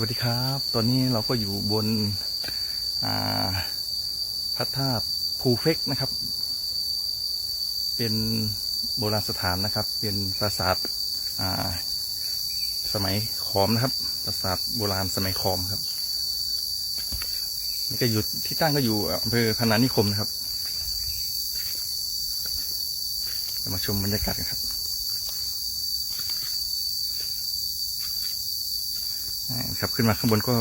วัสดีครับ ตอนนี้เราก็อยู่บนพระธาตุภูเฟกนะครับ เป็นโบราณสถานนะครับ เป็นปราสาทสมัยขอมนะครับ ปราสาทโบราณสมัยขอมครับนี่ก็อยู่ที่ตั้งก็อยู่อำเภอพนานิคมนะครับ มาชมบรรยากาศกันครับ อ่า ครับขึ้นมาข้างบนก็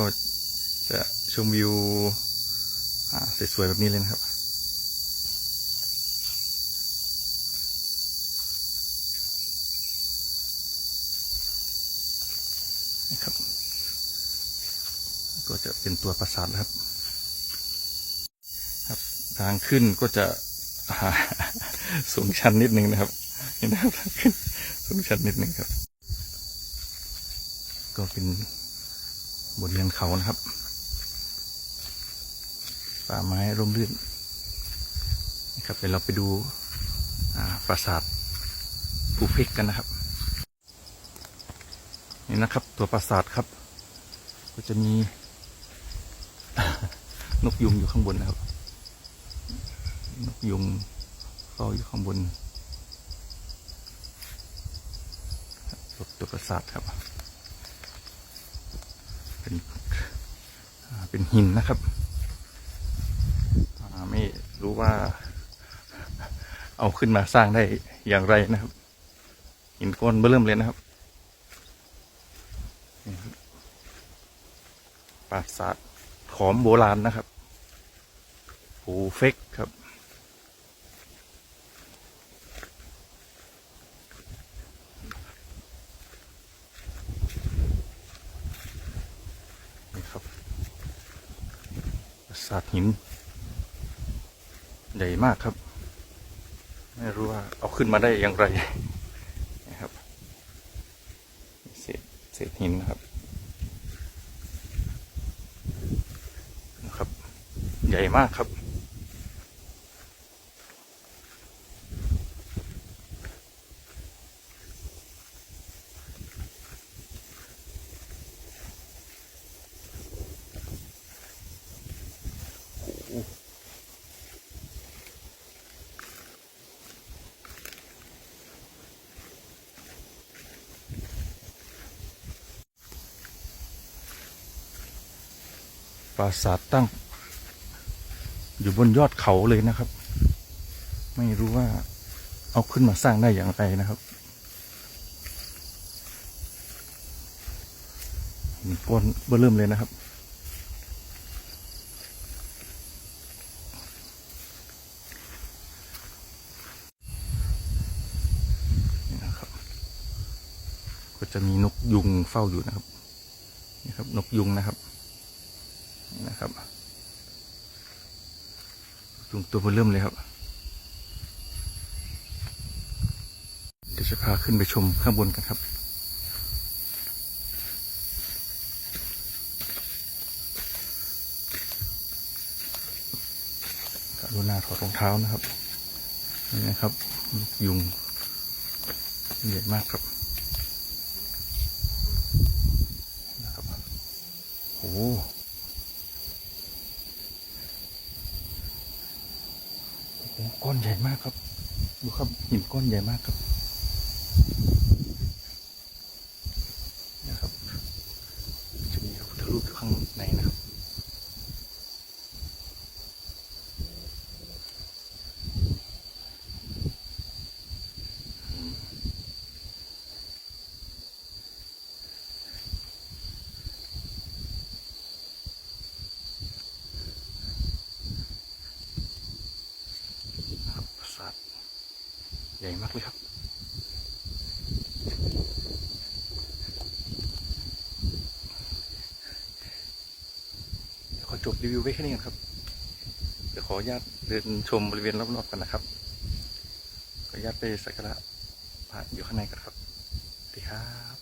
จะชมวิวสวยๆแบบนี้เลยนะครับนะครับ ก็จะเป็นตัวปราสาทนะครับ ครับ ทางขึ้นก็จะสูงชันนิดนึงนะครับเห็นนะครับทางขึ้นสูงชันนิดนึงครับ ก็เป็น บนเรือนเขานะครับ ป่าไม้ร่มรื่นนะครับเดี๋ยวเราไปดูปราสาทภูเพกกันนะครับ นี่นะครับ ตัวปราสาทครับ ก็จะมีนกยุงอยู่ข้างบนนะครับ นกยุงเฝ้าอยู่ข้างบนตัวปราสาทครับ เป็นเป็นหินนะครับไม่รู้ว่า เอาขึ้นมาสร้างได้อย่างไรนะครับ หินก้อนเบิ่มเลยนะครับนี่ครับปราสาทขอมโบราณนะครับภูเฟกครับ นี่ครับปรา สาดหิน ใหญ่มากครับ ไม่รู้ว่าเอาขึ้นมาได้อย่างไรนะครับเศษเศษหินนะครับนะครับ ใหญ่มากครับ ปราสาทตั้ง อยู่บนยอดเขาเลยนะครับ ไม่รู้ว่าเอาขึ้นมาสร้างได้อย่างไรนะครับหินก้อนเบื้อเริ่มเลยนะครับ นี่นะครับ ก็จะมีนกยุงเฝ้าอยู่นะครับ นี่ครับ นกยุงนะครับ นะครับยุงตัวเบอเริ่มเลยครับ เดี๋ยวจะพาขึ้นไปชมข้างบนกันครับกรุณาถอดรองเท้านะครับนี่นะครับ ยุงใหญ่มากครับนะครับโอ้ โอ้ก้อนใหญ่มากครับ ดูครับหินก้อนใหญ่มากครับนะครับจะมีพระพุทธรูปอยู่ข้างในนะครับปราสาทให ญ่มากเลยครับขอจบรีวิวไว้แค่นี้ก่อนครับเดี๋ยวขออนุญาตเดินชมบริเวณรอบๆกันนะครับ ขออนุญาตไปสักการะพระอยู่ข้างในกันครับสวัสดีครับ